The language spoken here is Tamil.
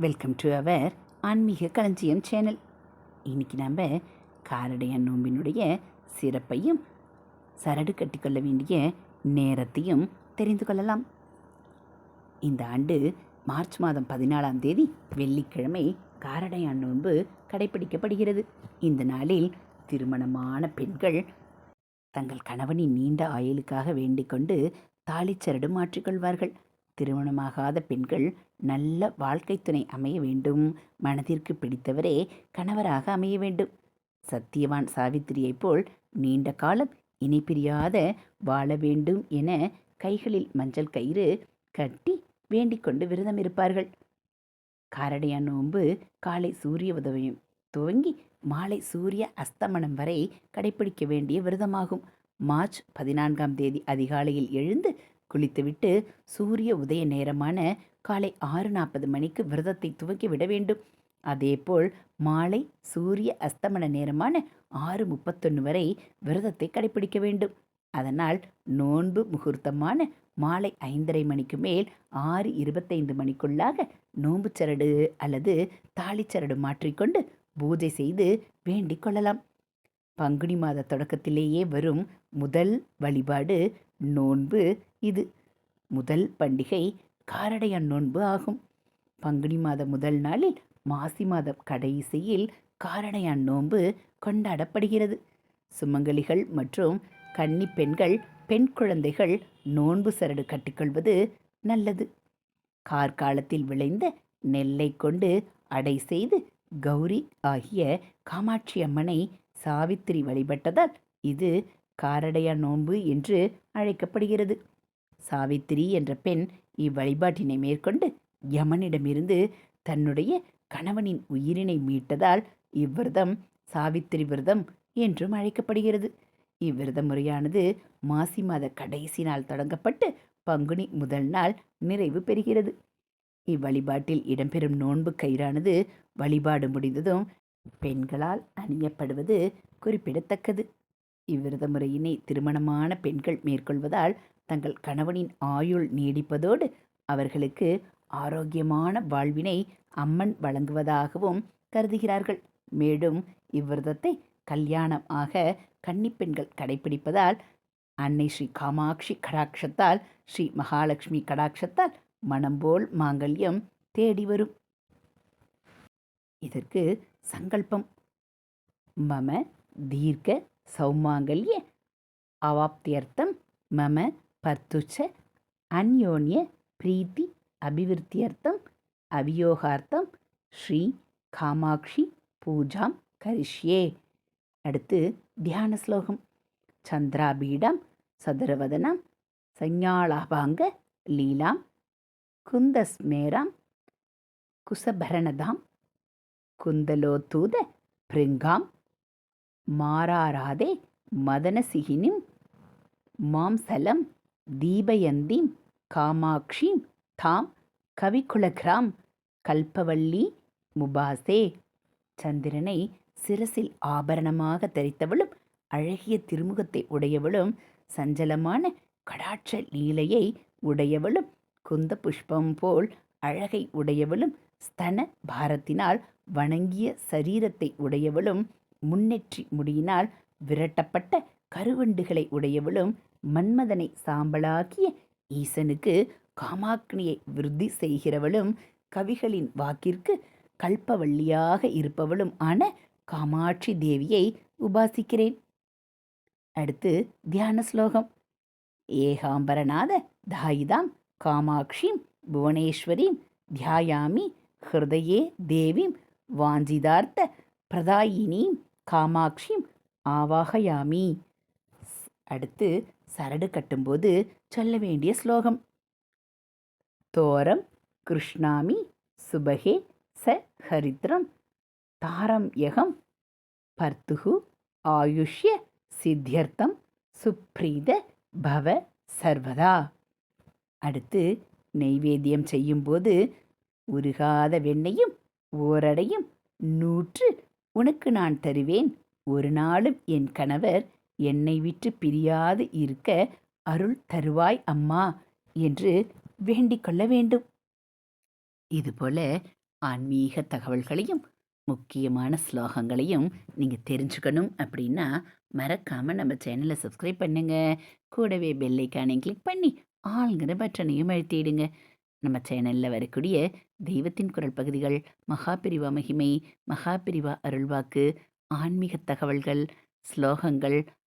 வெல்கம் டு அவர் ஆன்மீக களஞ்சியம் சேனல் இன்னைக்கு நம்ம காரடையான் நோம்பினுடைய சிறப்பையும் சரடு கட்டிக்கொள்ள வேண்டிய நேரத்தையும் தெரிந்து கொள்ளலாம். இந்த ஆண்டு மார்ச் மாதம் பதினாலாம் தேதி வெள்ளிக்கிழமை காரடையான் நோன்பு கடைபிடிக்கப்படுகிறது இந்த நாளில் திருமணமான பெண்கள் தங்கள் கணவனின் நீண்ட ஆயுளுக்காக வேண்டிக் கொண்டு தாலிச்சரடு மாற்றிக்கொள்வார்கள் திருமணமாகாத பெண்கள் நல்ல வாழ்க்கை துணை அமைய வேண்டும். மனதிற்கு பிடித்தவரே கணவராக அமைய வேண்டும். சத்தியவான் சாவித்திரியைப் போல் நீண்ட காலம் இணைப்பிரியாத வாழ வேண்டும் என கைகளில் மஞ்சள் கயிறு கட்டி வேண்டிக்கொண்டு விரதம் இருப்பார்கள். காரடையான் நோன்பு காலை சூரிய உதவியும் துவங்கி மாலை சூரிய அஸ்தமனம் வரை கடைபிடிக்க வேண்டிய விரதமாகும். மார்ச் பதினான்காம் தேதி அதிகாலையில் எழுந்து குளித்துவிட்டு சூரிய உதய நேரமான காலை ஆறு நாற்பது மணிக்கு விரதத்தை துவக்கி விட வேண்டும். அதேபோல் மாலை சூரிய அஸ்தமன நேரமான ஆறு முப்பத்தொன்று வரை விரதத்தை கடைபிடிக்க வேண்டும். அதனால் நோன்பு முகூர்த்தமான மாலை ஐந்தரை மணிக்கு மேல் ஆறு இருபத்தைந்து மணிக்குள்ளாக நோன்பு சரடு அல்லது தாலிச்சரடு மாற்றிக்கொண்டு பூஜை செய்து வேண்டிக் கொள்ளலாம். பங்குனி மாத தொடக்கத்திலேயே வரும் முதல் வழிபாடு நோன்பு இது. முதல் பண்டிகை காரடையான் நோன்பு ஆகும். பங்குனி மாத முதல் நாளில் மாசி மாதம் கடைசியில் காரடையான் நோன்பு கொண்டாடப்படுகிறது. சுமங்கலிகள் மற்றும் கன்னி பெண்கள் பெண் குழந்தைகள் நோன்பு சரடு கட்டிக்கொள்வது நல்லது. கார்காலத்தில் விளைந்த நெல்லை கொண்டு அடை செய்து கௌரி ஆகிய காமாட்சி அம்மனை சாவித்திரி வழிபட்டதால் இது காரடையா நோன்பு என்று அழைக்கப்படுகிறது. சாவித்திரி என்ற பெண் இவ்வழிபாட்டினை மேற்கொண்டு யமனிடமிருந்து தன்னுடைய கணவனின் உயிரினை மீட்டதால் இவ்விரதம் சாவித்திரி விரதம் என்றும் அழைக்கப்படுகிறது. இவ்விரத முறையானது மாசி மாத கடைசி நாள் தொடங்கப்பட்டு பங்குனி முதல் நாள் நிறைவு பெறுகிறது. இவ்வழிபாட்டில் இடம்பெறும் நோன்பு கயிறானது வழிபாடு முடிந்ததும் பெண்களால் அணியப்படுவது குறிப்பிடத்தக்கது. இவ்விரத முறையினை திருமணமான பெண்கள் மேற்கொள்வதால் தங்கள் கணவனின் ஆயுள் நீடிப்பதோடு அவர்களுக்கு ஆரோக்கியமான வாழ்வினை அம்மன் வழங்குவதாகவும் கருதுகிறார்கள். மேலும் இவ்விரதத்தை கல்யாணம் ஆக கன்னிப்பெண்கள் கடைபிடிப்பதால் அன்னை ஸ்ரீ காமாட்சி கடாட்சத்தால் ஸ்ரீ மகாலட்சுமி கடாட்சத்தால் மனம்போல் மாங்கல்யம் தேடி வரும். இதற்கு சங்கல்பம். மம தீர்க்க சௌமாங்கல்ய அவாப்தியர்த்தம். மம பர்த்துச்ச அந்யோன்ய பிரீத்தி அபிவிருத்தியர்த்தம் அவியோகார்த்தம் ஸ்ரீ காமாட்சி பூஜாம் கரிஷ்யே. அடுத்து தியான ஸ்லோகம். சந்திராபீடம் சதுரவதனம் சஞ்ஞாளாபாங்க லீலாம் குந்தஸ்மேராம் குசபரணதாம் குந்தலோத்தூத பிருங்காம் மாராராதே மதனசிகினிம் மாம்சலம் தீபயந்தீம் காமாட்சிம் தாம் கவிகுலகிராம் கல்பவல்லி முபாசே. சந்திரனை சிரசில் ஆபரணமாக தரித்தவளும் அழகிய திருமுகத்தை உடையவளும் சஞ்சலமான கடாட்ச லீலையை உடையவளும் குந்த புஷ்பம் போல் அழகை உடையவளும் ஸ்தன பாரத்தினால் வணங்கிய சரீரத்தை உடையவளும் முன்னெற்றி முடியினால் விரட்டப்பட்ட கருவண்டுகளை உடையவளும் மன்மதனை சாம்பலாக்கிய ஈசனுக்கு காமாக்னியை விருத்தி செய்கிறவளும் கவிகளின் வாக்கிற்கு கல்பவள்ளியாக இருப்பவளும் ஆன காமாட்சி தேவியை உபாசிக்கிறேன். அடுத்து தியான ஸ்லோகம். ஏகாம்பரநாத தாயிதாம் காமாட்சிம் புவனேஸ்வரீம் தியாயாமி ஹிருதயே தேவிம் வாஞ்சிதார்த்த பிரதாயினீம் காமாட்சிம் ஆவாகயாமி. அடுத்து சரடு கட்டும்போது சொல்ல வேண்டிய ஸ்லோகம். தோரம் கிருஷ்ணாமி சுபகே ச ஹரித்ரம் தாரம் யகம் பர்த்துகு ஆயுஷ்ய சித்தியர்த்தம் சுப்ரீத பவ சர்வதா. அடுத்து நெய்வேத்தியம் செய்யும்போது உருகாத வெண்ணையும் ஓரடையும் நூற்று உனக்கு நான் தருவேன். ஒரு நாளும் என் கணவர் என்னை விட்டு பிரியாது இருக்க அருள் தருவாய் அம்மா என்று வேண்டிக் கொள்ள வேண்டும். இதுபோல ஆன்மீக தகவல்களையும் முக்கியமான ஸ்லோகங்களையும் நீங்கள் தெரிஞ்சுக்கணும் அப்படின்னா மறக்காமல் நம்ம சேனலை சப்ஸ்கிரைப் பண்ணுங்க. கூடவே பெல்லைக்கானை கிளிக் பண்ணி ஆளுங்கிற பட்டனையும் அழுத்திடுங்க. நம்ம சேனலில் வரக்கூடிய தெய்வத்தின் குரல் பகுதிகள் மகாபிரிவா மகிமை மகாபிரிவா அருள்வாக்கு ஆன்மீக தகவல்கள் ஸ்லோகங்கள்